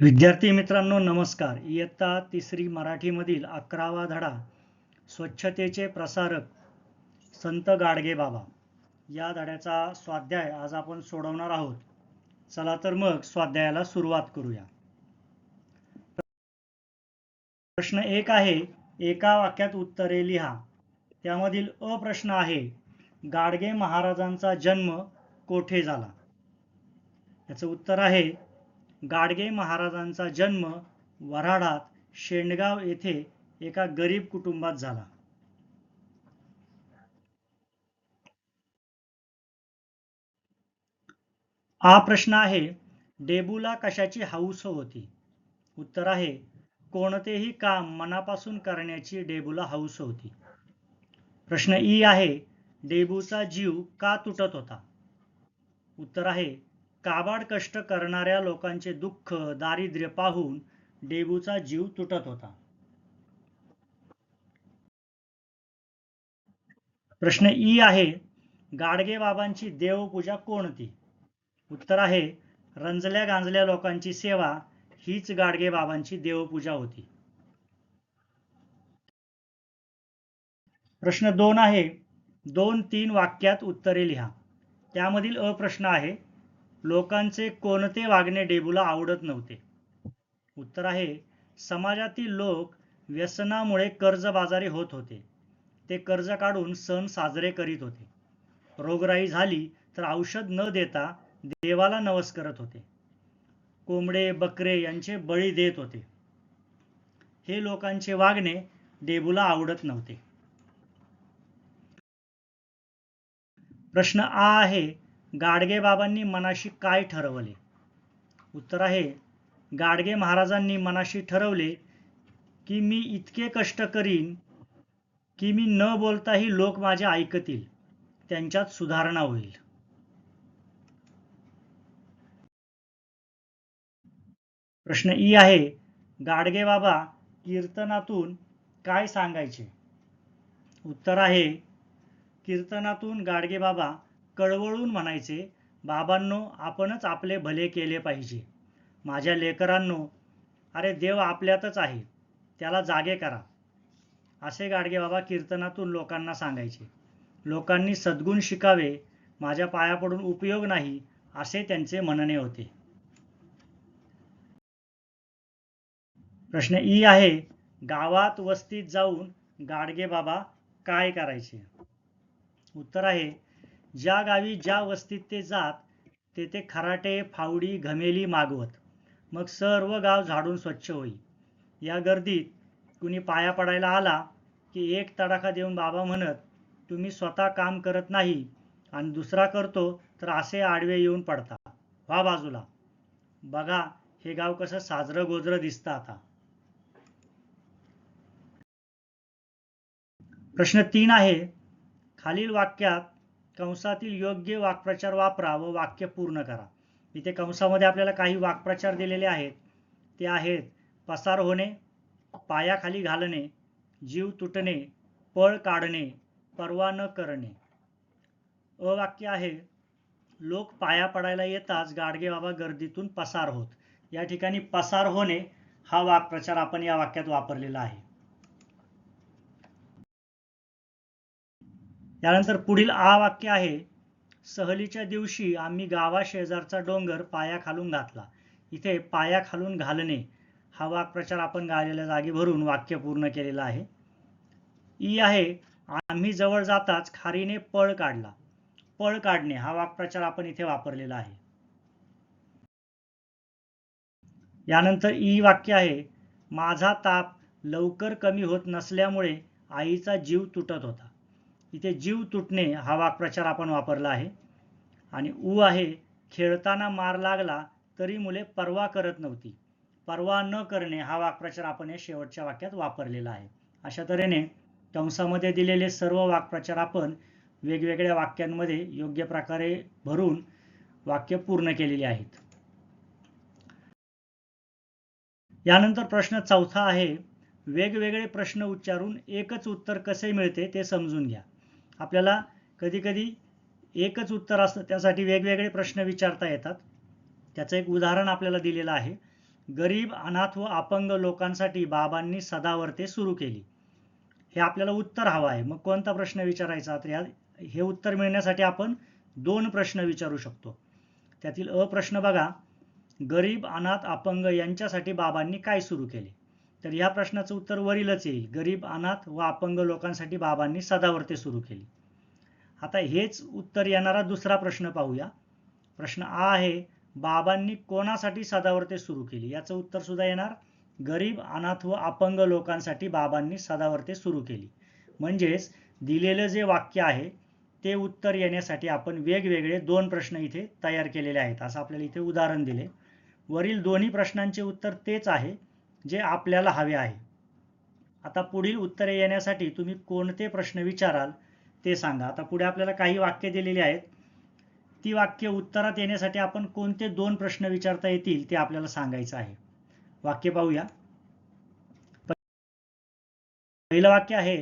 विद्यार्थी मित्रांनो नमस्कार. इयत्ता तिसरी मराठीमधील अकरावा धडा स्वच्छतेचे प्रसारक संत गाडगे बाबा. या धड्याचा स्वाध्याय आज आपण सोडवणार आहोत. चला तर मग स्वाध्यायाला सुरुवात करूया. प्रश्न एक आहे एका वाक्यात उत्तरे लिहा. त्यामधील अ प्रश्न आहे गाडगे महाराजांचा जन्म कोठे झाला? याचं उत्तर आहे गाडगे महाराजांचा जन्म वऱ्हाडात शेंडगाव येथे एका गरीब कुटुंबात झाला. हा प्रश्न आहे डेबूला कशाची हाऊस होती? उत्तर आहे कोणतेही काम मनापासून करण्याची डेबूला हाऊस होती. प्रश्न ई आहे डेबूचा जीव का तुटत होता? उत्तर आहे काबाड कष्ट करणाऱ्या लोकांचे दुःख दारिद्र्य पाहून डेबूचा जीव तुटत होता. प्रश्न ई आहे गाडगे बाबांची देवपूजा कोणती? उत्तर आहे रंजल्या गांजल्या लोकांची सेवा हीच गाडगे बाबांची देवपूजा होती. प्रश्न दोन आहे दोन तीन वाक्यात उत्तरे लिहा. त्यामधील अप्रश्न आहे लोकांचे कोणते वागणे डेबूला आवडत नव्हते? उत्तर आहे समाजातील लोक व्यसनामुळे कर्जबाजारी होत होते. ते कर्ज काढून सण साजरे करीत होते. रोगराई झाली तर औषध न देता देवाला नवस करत होते. कोंबडे बकरे यांचे बळी देत होते. हे लोकांचे वागणे डेबूला आवडत नव्हते. प्रश्न आ आहे गाडगेबाबांनी मनाशी काय ठरवले? उत्तर आहे गाडगे महाराजांनी मनाशी ठरवले की मी इतके कष्ट करीन की मी न बोलताही लोक माझे ऐकतील. त्यांच्यात सुधारणा होईल. प्रश्न ई आहे गाडगे बाबा कीर्तनातून काय सांगायचे? उत्तर आहे कीर्तनातून गाडगे बाबा कळवळून म्हणायचे बाबांनो आपणच आपले भले केले पाहिजे. माझ्या लेकरांनो अरे देव आपल्यातच आहे त्याला जागे करा. असे गाडगे बाबा कीर्तनातून लोकांना सांगायचे. लोकांनी सद्गुण शिकावे माझ्या पाया पडून उपयोग नाही असे त्यांचे म्हणणे होते. प्रश्न ई आहे गावात वस्तीत जाऊन गाडगे बाबा काय करायचे? उत्तर आहे ज्या गावी ज्या वस्तीत ते जात तेथे खराटे फावडी घमेली मागवत. मग सर्व गाव झाडून स्वच्छ होई. या गर्दीत कुणी पाया पडायला आला की एक तडाखा देऊन बाबा म्हणत तुम्ही स्वतः काम करत नाही आणि दुसरा करतो तर असे आडवे येऊन पडता. व्हा बाजूला. बघा हे गाव कसं साजरं गोजरं दिसतं आता. प्रश्न तीन आहे. खालील वाक्यात कंसातील योग्य वाक्प्रचार वापरा व वाक्य पूर्ण करा. इथे कंसामध्ये आपल्याला काही वाक्प्रचार दिलेले आहेत. ते आहेत पसार होणे पायाखाली घालणे जीव तुटणे पळ काढणे परवा न करणे. अवाक्य आहे लोक पाया पडायला येताच गाडगे बाबा गर्दीतून पसार होत. या ठिकाणी पसार होणे हा वाक्प्रचार आपण या वाक्यात वापरलेला आहे. त्यानंतर पुढील आ वाक्य आहे सहलीच्या दिवशी आम्ही गावा शेजारचा डोंगर पाया खालून घातला. इथे पाया खालून घालणे हा वाक्प्रचार आपण गाळलेल्या जागी भरून वाक्य पूर्ण केलेलं आहे. ई आहे आम्ही जवळ जाताच खारीने पळ काढला. पळ काढणे हा वाक्प्रचार आपण इथे वापरलेला आहे. यानंतर ई वाक्य आहे माझा ताप लवकर कमी होत नसल्यामुळे आईचा जीव तुटत होता. इथे जीव तुटणे हा वाक्प्रचार आपण वापरला आहे. आणि उ आहे खेळताना मार लागला तरी मुले परवा करत नव्हती. परवा न करणे हा वाक्प्रचार आपण या शेवटच्या वाक्यात वापरलेला आहे. अशा तऱ्हेने कंसामध्ये दिलेले सर्व वाक्प्रचार आपण वेगवेगळ्या वाक्यांमध्ये योग्य प्रकारे भरून वाक्य पूर्ण केलेली आहेत. यानंतर प्रश्न चौथा आहे वेगवेगळे प्रश्न उच्चारून एकच उत्तर कसे मिळते ते समजून घ्या. आपल्याला कधीकधी एकच उत्तर असतं त्यासाठी वेगवेगळे प्रश्न विचारता येतात. त्याचं एक उदाहरण आपल्याला दिलेलं आहे. गरीब अनाथ व अपंग लोकांसाठी बाबांनी सदावर्ते सुरू केली. हे आपल्याला उत्तर हवं आहे. मग कोणता प्रश्न विचारायचा? तर या हे उत्तर मिळण्यासाठी आपण दोन प्रश्न विचारू शकतो. त्यातील अ प्रश्न बघा. गरीब अनाथ अपंग यांच्यासाठी बाबांनी काय सुरू केले? तर या प्रश्नाचं उत्तर वरीलच येईल. गरीब अनाथ व अपंग लोकांसाठी बाबांनी सदावर्ते सुरू केली. आता हेच उत्तर येणारा दुसरा प्रश्न पाहूया. प्रश्न आ आहे बाबांनी कोणासाठी सदावर्ते सुरू केली? याचं उत्तर सुद्धा येणार. गरीब अनाथ व अपंग लोकांसाठी बाबांनी सदावर्ते सुरू केली. म्हणजेच दिलेलं जे वाक्य आहे ते उत्तर येण्यासाठी आपण वेगवेगळे दोन प्रश्न इथे तयार केलेले आहेत. असं आपल्याला इथे उदाहरण दिले. वरील दोन्ही प्रश्नांचे उत्तर तेच आहे. जे आपल्याला हवे आहे. आता पुढील उत्तरे येण्यासाठी तुम्ही कोणते प्रश्न विचाराल ते सांगा. आता पुढे आपल्याला काही वाक्य दिलेली आहेत. ती वाक्य उत्तरात येण्यासाठी आपण कोणते दोन प्रश्न विचारता येतील ते आपल्याला सांगायचं आहे. वाक्य पाहूया. पहिलं वाक्य आहे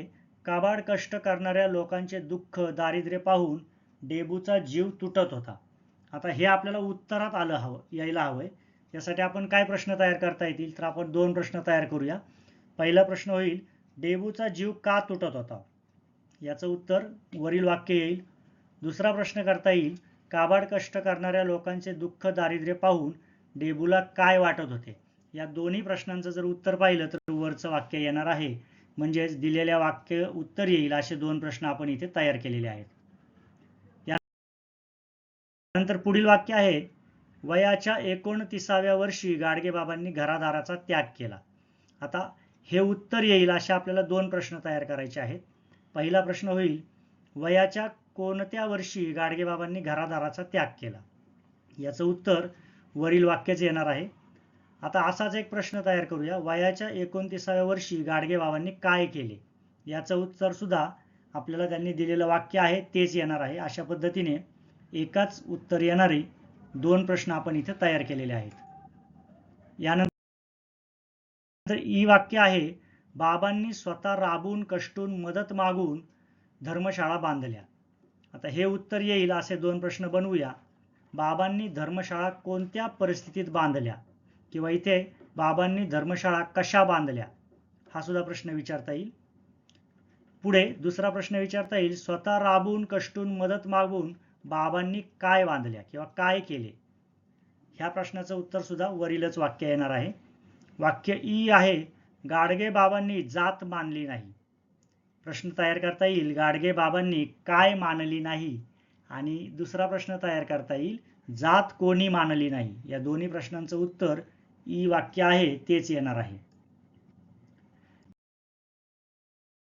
काबाड कष्ट करणाऱ्या लोकांचे दुःख दारिद्र्य पाहून डेबूचा जीव तुटत होता. आता हे आपल्याला उत्तरात आलं हवं यायला हवंय. यासाठी आपण काय प्रश्न तयार करता येतील? तर आपण दोन प्रश्न तयार करूया. पहिला प्रश्न होईल डेबूचा जीव का तुटत होता? याचं उत्तर वरील वाक्य येईल. दुसरा प्रश्न करता येईल काबाड कष्ट करणाऱ्या लोकांचे दुःख दारिद्र्य पाहून डेबूला काय वाटत होते? या दोन्ही प्रश्नांचं जर उत्तर पाहिलं तर वरचं वाक्य येणार आहे. म्हणजेच दिलेल्या वाक्य उत्तर येईल असे दोन प्रश्न आपण इथे तयार केलेले आहेत. यानंतर पुढील वाक्य आहे वयाच्या एकोणतीसाव्या वर्षी गाडगेबाबांनी घरादाराचा त्याग केला. आता हे उत्तर येईल असे आपल्याला दोन प्रश्न तयार करायचे आहेत. पहिला प्रश्न होईल वयाच्या कोणत्या वर्षी गाडगेबाबांनी घरादाराचा त्याग केला? याचं उत्तर वरील वाक्यच येणार आहे. आता असाच एक प्रश्न तयार करूया. वयाच्या एकोणतीसाव्या वर्षी गाडगेबाबांनी काय केले? याचं उत्तर सुद्धा आपल्याला त्यांनी दिलेलं वाक्य आहे तेच येणार आहे. अशा पद्धतीने एकाच उत्तर येणारी. दोन प्रश्न आपण इथे तयार केलेले आहेत. यानंतर ई वाक्य आहे बाबांनी स्वतः राबून कष्टून मदत मागून धर्मशाळा बांधल्या. आता हे उत्तर येईल असे दोन प्रश्न बनवूया. बाबांनी धर्मशाळा कोणत्या परिस्थितीत बांधल्या? किंवा इथे बाबांनी धर्मशाळा कशा बांधल्या? हा सुद्धा प्रश्न विचारता येईल. पुढे दुसरा प्रश्न विचारता येईल स्वतः राबून कष्टून मदत मागून बाबांनी काय बांधल्या किंवा काय केले? ह्या प्रश्नाचं उत्तर सुद्धा वरीलच वाक्य येणार आहे. वाक्य ई आहे गाडगे बाबांनी जात मानली नाही. प्रश्न तयार करता येईल गाडगे बाबांनी काय मानली नाही? आणि दुसरा प्रश्न तयार करता येईल जात कोणी मानली नाही? या दोन्ही प्रश्नांचं उत्तर ई वाक्य आहे तेच येणार आहे.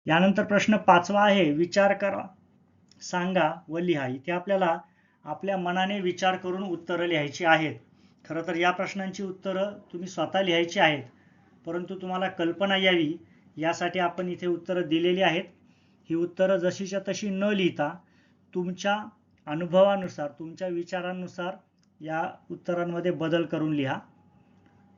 यानंतर प्रश्न पाचवा आहे विचार करा. सांगा व लिहा. इथे आपल्याला आपल्या मनाने विचार करून उत्तरं लिहायची आहेत. खरं तर या प्रश्नांची उत्तरं तुम्ही स्वतः लिहायची आहेत. परंतु तुम्हाला कल्पना यावी. यासाठी आपण इथे उत्तरं दिलेली आहेत. ही उत्तरं जशीच्या तशी न लिहिता तुमच्या अनुभवानुसार तुमच्या विचारांनुसार या उत्तरांमध्ये बदल करून लिहा.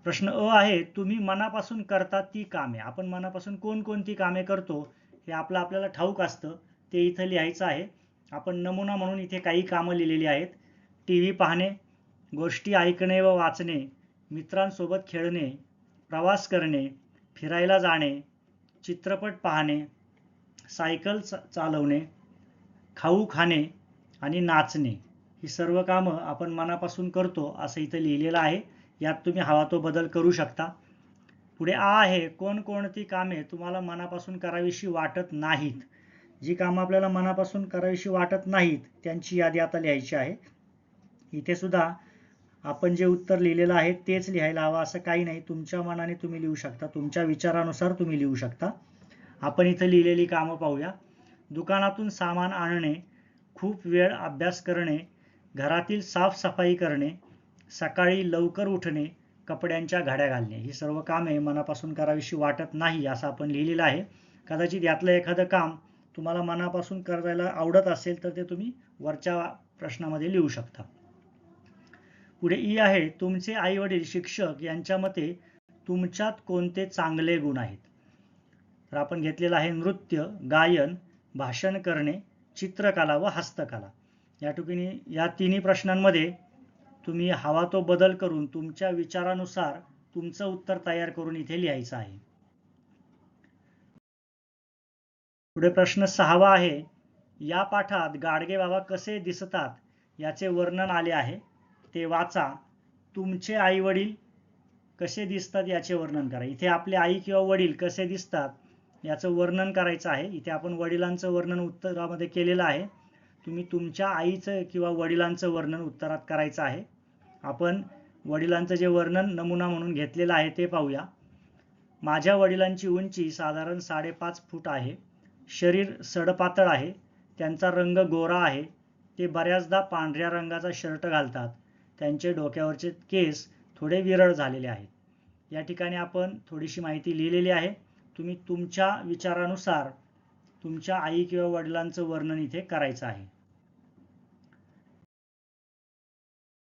प्रश्न अ आहे तुम्ही मनापासून करता ती कामे. आपण मनापासून कोणकोणती कामे करतो हे आपलं आपल्याला ठाऊक असतं. ते इथं लिहायचं आहे. आपण नमुना म्हणून इथे काही कामं लिहिलेली आहेत. टी व्ही पाहणे गोष्टी ऐकणे व वाचणे मित्रांसोबत खेळणे प्रवास करणे फिरायला जाणे चित्रपट पाहणे सायकल चालवणे खाऊ खाणे आणि नाचणे. ही सर्व कामं आपण मनापासून करतो असं इथं लिहिलेलं आहे. यात तुम्ही हवा तो बदल करू शकता. पुढे आ आहे कोणकोणती कामे तुम्हाला मनापासून करावीशी वाटत नाहीत. जी कामं आपल्याला मनापासून करावीशी वाटत नाहीत त्यांची यादी आता लिहायची आहे. इथे सुद्धा आपण जे उत्तर लिहिलेलं आहे तेच लिहायला हवं असं काही नाही. तुमच्या मनाने तुम्ही लिहू शकता. तुमच्या विचारानुसार तुम्ही लिहू शकता. आपण इथं लिहिलेली कामं पाहूया. दुकानातून सामान आणणे खूप वेळ अभ्यास करणे घरातील साफसफाई करणे सकाळी लवकर उठणे कपड्यांच्या घड्या घालणे. ही सर्व कामे मनापासून करावीशी वाटत नाही असं आपण लिहिलेलं आहे. कदाचित यातलं एखादं काम तुम्हाला मनापासून करायला आवडत असेल तर ते तुम्ही वरच्या प्रश्नामध्ये लिहू शकता. पुढे ई आहे तुमचे आई वडील शिक्षक यांच्या मते तुमच्यात कोणते चांगले गुण आहेत? तर आपण घेतलेलं आहे नृत्य गायन भाषण करणे चित्रकला व हस्तकला. या ठिकाणी या तिन्ही प्रश्नांमध्ये तुम्ही हवा तो बदल करून तुमच्या विचारानुसार तुमचं उत्तर तयार करून इथे लिहायचं आहे. पुढे प्रश्न सहावा आहे या पाठात गाडगे बाबा कसे दिसतात याचे वर्णन आले आहे. ते वाचा तुमचे आई वडील कसे दिसतात याचे वर्णन करा. इथे आपले आई किंवा वडील कसे दिसतात याचं वर्णन करायचं आहे. इथे आपण वडिलांचं वर्णन उत्तरामध्ये केलेलं आहे. तुम्ही तुमच्या आईचं किंवा वडिलांचं वर्णन उत्तरात करायचं आहे. आपण वडिलांचं जे वर्णन नमुना म्हणून घेतलेलं आहे ते पाहूया. माझ्या वडिलांची उंची साधारण साडेपाच फूट आहे. शरीर सडपातळ आहे त्यांचा रंग गोरा आहे ते बऱ्याचदा पांढऱ्या रंगाचा शर्ट घालतात. त्यांचे डोक्यावरचे केस थोडे विरळ झालेले आहेत. या ठिकाणी आपण थोडीशी माहिती लिहिलेली आहे. तुम्ही तुमच्या विचारानुसार तुमच्या आई किंवा वडिलांचं वर्णन इथे करायचं आहे.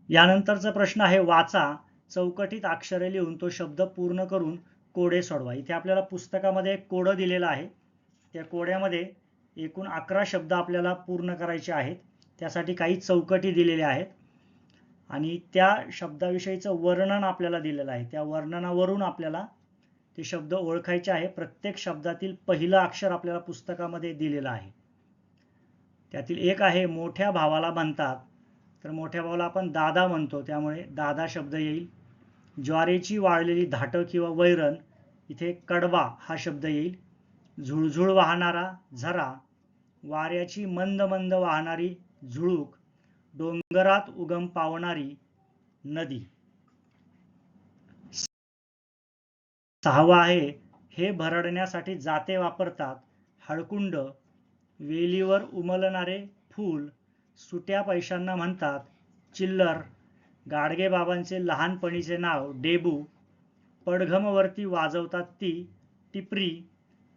यानंतरचा प्रश्न आहे वाचा. चौकटीत अक्षरे लिहून तो शब्द पूर्ण करून कोडे सोडवा. इथे आपल्याला पुस्तकामध्ये एक कोडं दिलेलं आहे. त्या कोड्यामध्ये एकूण अकरा शब्द आपल्याला पूर्ण करायचे आहेत. त्यासाठी काही चौकटी दिलेल्या आहेत. आणि त्या शब्दाविषयीचं वर्णन आपल्याला दिलेलं आहे. त्या वर्णनावरून आपल्याला ते शब्द ओळखायचे आहे. प्रत्येक शब्दातील पहिलं अक्षर आपल्याला पुस्तकामध्ये दिलेलं आहे. त्यातील एक आहे मोठ्या भावाला म्हणतात. तर मोठ्या भावाला आपण दादा म्हणतो. त्यामुळे दादा शब्द येईल. ज्वारीची वाळलेली धाटं किंवा वैरण इथे कडवा हा शब्द येईल. झुळझुळ वाहणारा झरा वाऱ्याची मंद मंद वाहणारी झुळूक डोंगरात उगम पावणारी नदी. सहावा आहे हे भरडण्यासाठी जाते वापरतात हळकुंड वेलीवर उमलणारे फूल सुट्या पैशांना म्हणतात चिल्लर गाडगे बाबांचे लहानपणीचे नाव डेबू पडघमवरती वाजवतात ती टिपरी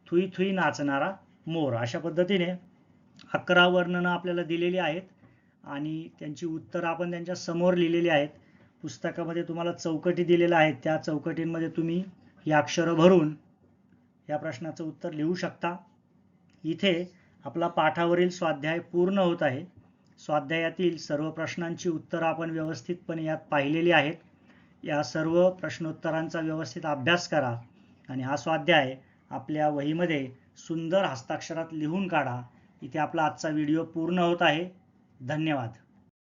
थुई थुई नाचणारा मोर अशा पद्धतीने अकरा वर्णनं आपल्याला दिलेली आहेत आणि त्यांची उत्तरं आपण त्यांच्यासमोर लिहिलेली आहेत. पुस्तकामध्ये तुम्हाला चौकटी दिलेल्या आहेत. त्या चौकटींमध्ये तुम्ही ही अक्षरं भरून या प्रश्नाचं उत्तर लिहू शकता. इथे आपला पाठावरील स्वाध्याय पूर्ण होत आहे. स्वाध्यायातील सर्व प्रश्नांची उत्तरं आपण व्यवस्थितपणे यात पाहिलेली आहेत. या सर्व प्रश्नोत्तरांचा व्यवस्थित अभ्यास करा आणि हा स्वाध्याय आपल्या वहीमध्ये सुंदर हस्ताक्षरात लिहून काढा. इथे आपला आजचा व्हिडिओ पूर्ण होत आहे. धन्यवाद.